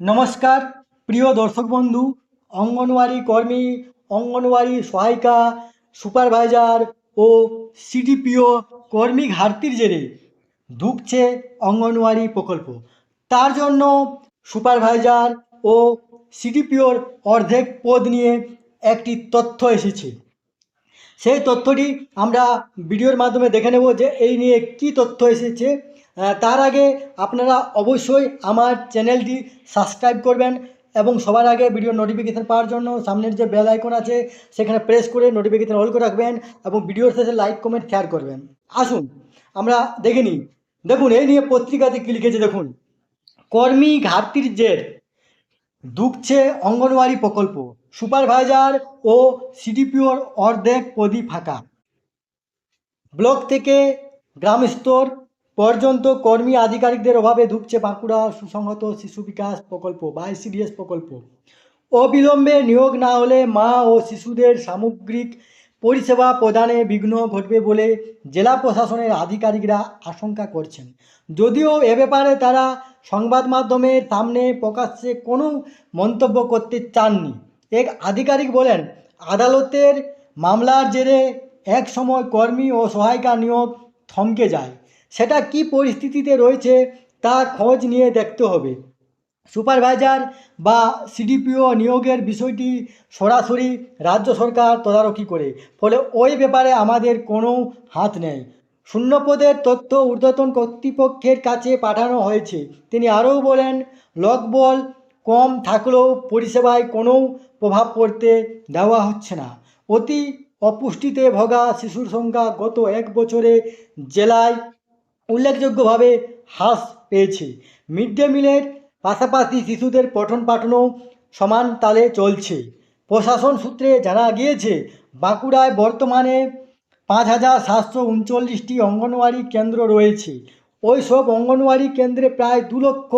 নমস্কার, প্রিয় দর্শক বন্ধু, অঙ্গনওয়াড়ি কর্মী, অঙ্গনওয়াড়ি সহায়িকা, সুপারভাইজার ও সিডিপিও কর্মী ঘাটতির জেরে ধুঁকছে অঙ্গনওয়াড়ি প্রকল্প। তার জন্য সুপারভাইজার ও সিডিপিওর অর্ধেক পদ নিয়ে একটি তথ্য এসেছে। সেই তথ্যটি আমরা ভিডিওর মাধ্যমে দেখে নেব যে এই নিয়ে কি তথ্য এসেছে। তার আগে আপনারা অবশ্যই আমার চ্যানেলটি সাবস্ক্রাইব করবেন এবং সবার আগে ভিডিও নোটিফিকেশান পাওয়ার জন্য সামনের যে বেল আইকন আছে, সেখানে প্রেস করে নোটিফিকেশান অল করে রাখবেন এবং ভিডিওর শেষে লাইক কমেন্ট শেয়ার করবেন। আসুন, আমরা দেখে নিই। দেখুন, এই নিয়ে পত্রিকাতে কী লিখেছে দেখুন। কর্মী ঘাটতির জের দুঃখছে অঙ্গনওয়াড়ি প্রকল্প। সুপারভাইজার ও সিডিপিওর অর্ধেক পদই ফাঁকা। ব্লক থেকে গ্রাম স্তর পর্যন্ত কর্মী আধিকারিকদের অভাবে ধুঁকছে বাঁকুড়া সুসংহত শিশু বিকাশ প্রকল্প বা আইসিডিএস প্রকল্প। অবিলম্বে নিয়োগ না হলে মা ও শিশুদের সামগ্রিক পরিষেবা প্রদানে বিঘ্ন ঘটবে বলে জেলা প্রশাসনের আধিকারিকরা আশঙ্কা করছেন। যদিও এ ব্যাপারে তারা সংবাদ মাধ্যমের সামনে প্রকাশ্যে কোনো মন্তব্য করতে চাননি। এক আধিকারিক বলেন, আদালতের মামলার জেরে এক সময় কর্মী ও সহায়িকা নিয়োগ থমকে যায়। সেটা কি পরিস্থিতিতে রয়েছে তা খোঁজ নিয়ে দেখতে হবে। সুপারভাইজার বা সিডিপিও নিয়োগের বিষয়টি সরাসরি রাজ্য সরকার তদারকি করে, ফলে ওই ব্যাপারে আমাদের কোনো হাত নেই। শূন্যপদের তথ্য ঊর্ধ্বতন কর্তৃপক্ষের কাছে পাঠানো হয়েছে। তিনি আরও বলেন লোকবল কম থাকলেও পরিষেবায় কোনো প্রভাব পড়তে দেওয়া হচ্ছে না। অতি অপুষ্টিতে ভোগা শিশুর সংখ্যা গত এক বছরে জেলায় উল্লেখযোগ্যভাবে হ্রাস পেয়েছে। মিড ডে মিলের পাশাপাশি শিশুদের পঠন পাঠনও সমান তালে চলছে। প্রশাসন সূত্রে জানা গিয়েছে, বাঁকুড়ায় বর্তমানে পাঁচ হাজার সাতশো উনচল্লিশটি অঙ্গনওয়াড়ি কেন্দ্র রয়েছে। ওই সব অঙ্গনওয়াড়ি কেন্দ্রে প্রায় দু লক্ষ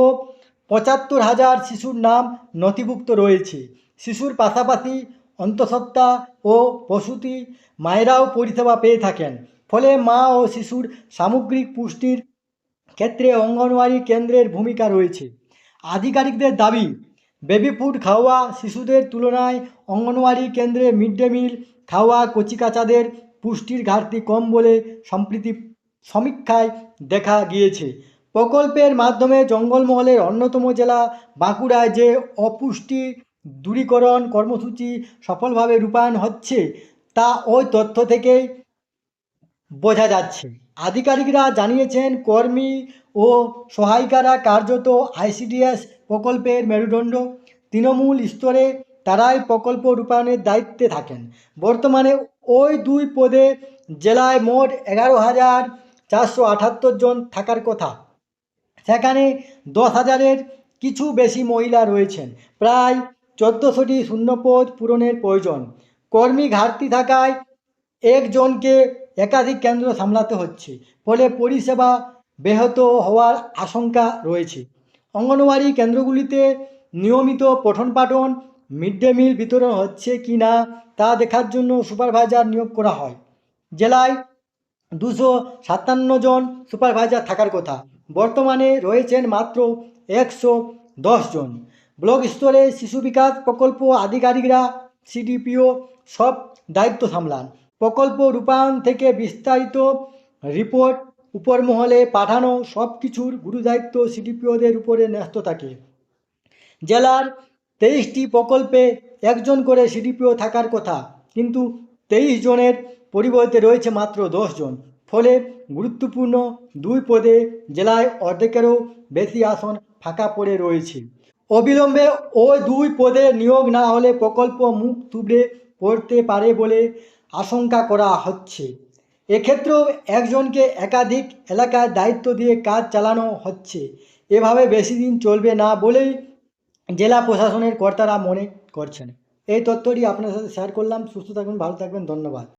পঁচাত্তর হাজার শিশুর নাম নথিভুক্ত রয়েছে। শিশুর পাশাপাশি অন্তঃসত্ত্বা ও প্রসূতি মায়েরাও পরিষেবা পেয়ে থাকেন। ফলে মা ও শিশুর সামগ্রিক পুষ্টির ক্ষেত্রে অঙ্গনওয়াড়ি কেন্দ্রের ভূমিকা রয়েছে। আধিকারিকদের দাবি বেবি ফুড খাওয়া শিশুদের তুলনায় অঙ্গনওয়াড়ি কেন্দ্রে মিড ডে মিল খাওয়া কচিকাচাদের পুষ্টির ঘাটতি কম বলে সম্প্রীতি সমীক্ষায় দেখা গিয়েছে। প্রকল্পের মাধ্যমে জঙ্গলমহলের অন্যতম জেলা বাঁকুড়ায় যে অপুষ্টি দূরীকরণ কর্মসূচি সফলভাবে রূপায়ণ হচ্ছে, তা ওই তথ্য থেকেই বোঝা যাচ্ছে। আধিকারিকরা জানিয়েছেন, কর্মী ও সহায়িকারা কার্যত আইসিডিএস প্রকল্পের মেরুদণ্ড। তৃণমূল স্তরে তারাই প্রকল্প রূপায়ণের দায়িত্বে থাকেন। বর্তমানে ওই দুই পদে জেলায় মোট এগারো হাজার চারশো আটাত্তর জন থাকার কথা। সেখানে দশ হাজারের কিছু বেশি মহিলা রয়েছেন। প্রায় চোদ্দোশোটি শূন্যপদ পূরণের প্রয়োজন। কর্মী ঘাটতি থাকায় একজনকে একাধিক কেন্দ্র সামলাতে হচ্ছে। ফলে পরিষেবা ব্যাহত হওয়ার আশঙ্কা রয়েছে। অঙ্গনওয়াড়ি কেন্দ্রগুলিতে নিয়মিত পঠন পাঠন, মিড ডে মিল বিতরণ হচ্ছে কি না, তা দেখার জন্য সুপারভাইজার নিয়োগ করা হয়। জেলায় দুশো সাতান্ন জন সুপারভাইজার থাকার কথা। বর্তমানে রয়েছেন মাত্র একশো দশ জন। ব্লক স্তরে শিশু বিকাশ প্রকল্প আধিকারিকরা, সিডিপিও সব দায়িত্ব সামলান। প্রকল্প রূপায়ণ থেকে বিস্তারিত রিপোর্ট উপর মহলে পাঠানো সব কিছুর গুরুদায়িত্ব সিডিপিওদের উপরে ন্যস্ত থাকে। জেলার তেইশটি প্রকল্পে একজন করে সিডিপিও থাকার কথা, কিন্তু তেইশ জনের পরিবর্তে রয়েছে মাত্র জন। ফলে গুরুত্বপূর্ণ দুই পদে জেলায় অর্ধেকেরও বেশি আসন ফাঁকা পড়ে রয়েছে। অবিলম্বে ওই দুই পদে নিয়োগ না হলে প্রকল্প মুখ থুবড়ে পড়তে পারে বলে আশঙ্কা করা হচ্ছে। এক্ষেত্রেও একজনকে একাধিক এলাকায় দায়িত্ব দিয়ে কাজ চালানো হচ্ছে। এভাবে বেশি দিন চলবে না বলেই জেলা প্রশাসনের কর্তারা মনে করছেন। এই তথ্যটি আপনার সাথে শেয়ার করলাম। সুস্থ থাকবেন ভালো থাকবেন, ধন্যবাদ।